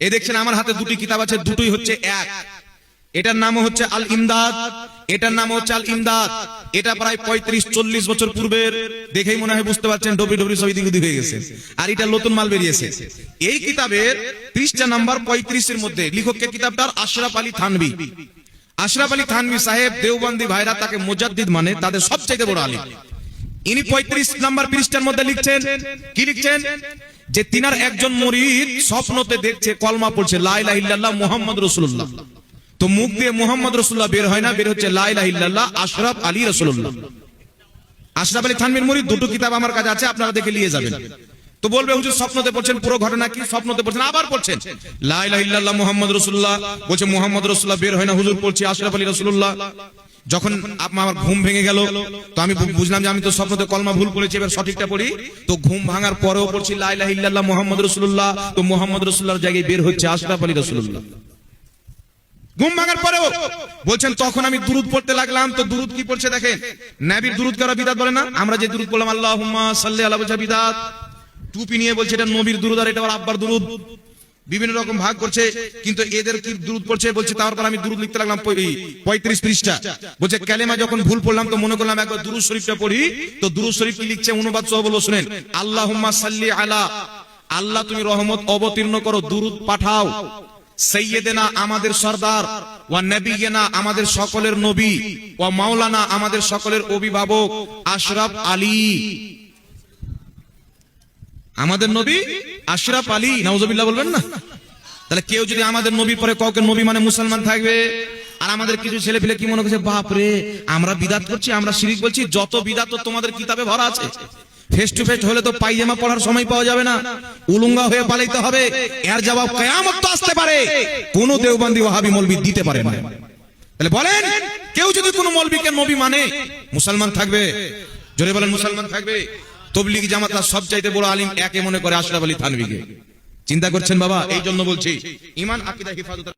এ দেখছেন আমার হাতে দুটি কিতাব আছে, দুটোই হচ্ছে এক। এটার নাম হচ্ছে আল ইমদাদ এটার নাম হচ্ছে আল ইমদাদ এটা প্রায় পঁয়ত্রিশ, চল্লিশ বছর পূর্বের, দেখেই মনে হয় বুঝতে পারছেন ডবি ডবি সব দিক হয়ে গেছে। আর এটা নতুন মাল বেরিয়েছে। এই কিতাবের পৃষ্ঠা নাম্বার পঁয়ত্রিশের মধ্যে লিখকের কিতাবটার? আশরাফ আলী থানবি আশরাফ আলী থানবি সাহেব দেওবন্দি ভাইরা তাকে মুজাদ্দিদ মানে তাদের সবচেয়ে বড় আলী ইনি পঁয়ত্রিশ নাম্বার পৃষ্ঠার মধ্যে লিখছেন, কি লিখছেন? যে তিনার একজন মরিদ স্বপ্নতে দেখছে, কলমা পড়ছে লাইলা ইল্লাল্লাহ মোহাম্মদ রসুল্লাহ তো মুখ দিয়ে মোহাম্মদ রসুল্লাহ বের হয় না, বের হচ্ছে লাইলা ইল্লাল্লাহ আশরাফ আলী রসুল্লাহ আশরাফ আলী থানবির মরিদ, দুটো কিতাব আমার কাছে আছে, আপনারা দেখে নিয়ে যাবেন। তো বলবে, হুজুর, স্বপ্নতে পড়ছেন, পুরো ঘটনা কি? স্বপ্নতে পড়ছেন, আবার পড়ছেন। লা ইলাহা ইল্লাল্লাহ মুহাম্মদ রাসূলুল্লাহ, বলছে মুহাম্মদ রসুল্লাহ বের হয় না, হুজুর, পড়ছে আশরাফ আলী রাসূলুল্লাহ। যখন আমার ঘুম ভেঙে গেল, তো আমি বুঝলাম যে আমি তো স্বপ্নতে কলমা ভুল পড়েছি এবার সঠিকটা পড়ি। তো ঘুম ভাঙার পরেও পড়ছি, লা ইলাহা ইল্লাল্লাহ মুহাম্মদ রাসূলুল্লাহ। তো মুহাম্মদ রাসূলুল্লাহর জায়গায় বের হচ্ছে আশরাফ আলী রাসূলুল্লাহ। ঘুম ভাঙার পরেও বলছেন, তখন আমি দুরুদ পড়তে লাগলাম। তো দুরুদ কি পড়ছে দেখেন? নাবির দুরুদ কারা বিদাত বলে না? আমরা যে দুরুদ বললাম আল্লাহ সাল্লি আলা বলছে বিদাত। টুপি নিয়ে বলছে, এটা নবীর দুরুদ আর এটা আবার আব্বার দুরুদ। বিভিন্ন রকম ভাগ করছে, কিন্তু এদের কি দুরুদ পড়ছে? বলছে তারপর আমি দুরুদ লিখতে লাগলাম পঁয়ত্রিশ পৃষ্ঠা। বলছে ক্যালেমা যখন ভুল পড়লাম তো মনে করলাম একবার দুরুদ শরীফটা পড়ি। তো দুরুদ শরীফ লিখছে? অনুবাদ সহ বলো, শুনেন। আল্লাহুম্মা সাল্লি আলা, আল্লাহ তুমি রহমত অবতীর্ণ করো, দুরুদ পাঠাও। সৈয়দেনা আমাদের সর্দার, ওয়া নবীনা আমাদের সকলের নবী, ওয়া মাওলানা আমাদের সকলের অভিভাবক, আশরাফ আলী। আমাদের নবী? আশরাফ আলী, নাউজুবিল্লাহ বলবেন না? তাহলে কেউ যদি আমাদের নবীর পরে কাউকে নবী মানে মুসলমান থাকবে, আর আমাদের কিছু ছেলে পেলে কি মনে করছে, বাপ রে, আমরা বিদাত করছি, আমরা শিরিক বলছি, যত বিদাত তোমাদের কিতাবে ভরা আছে। ফেস টু ফেস হলে তো পাইজামা পড়ার সময় পাওয়া যাবে না। উলুঙ্গা হয়ে পালাইতে হবে, এর জবাব কেয়ামত তো আসতে পারে। কোন দেওবন্দি ওয়াহাবি মৌলবি দিতে পারে না। তাহলে বলেন, কেউ যদি কোনো মৌলবীকে নবী মানে মুসলমান থাকবে, জোরে বলেন মুসলমান থাকবে। তবলিগ জামাত সব চাইতে বড় আলিম একে মনে করে আশরাফ আলী থানবিকে চিন্তা করছেন বাবা? এই জন্য বলছি, ইমান, আকিদা, হিফাজত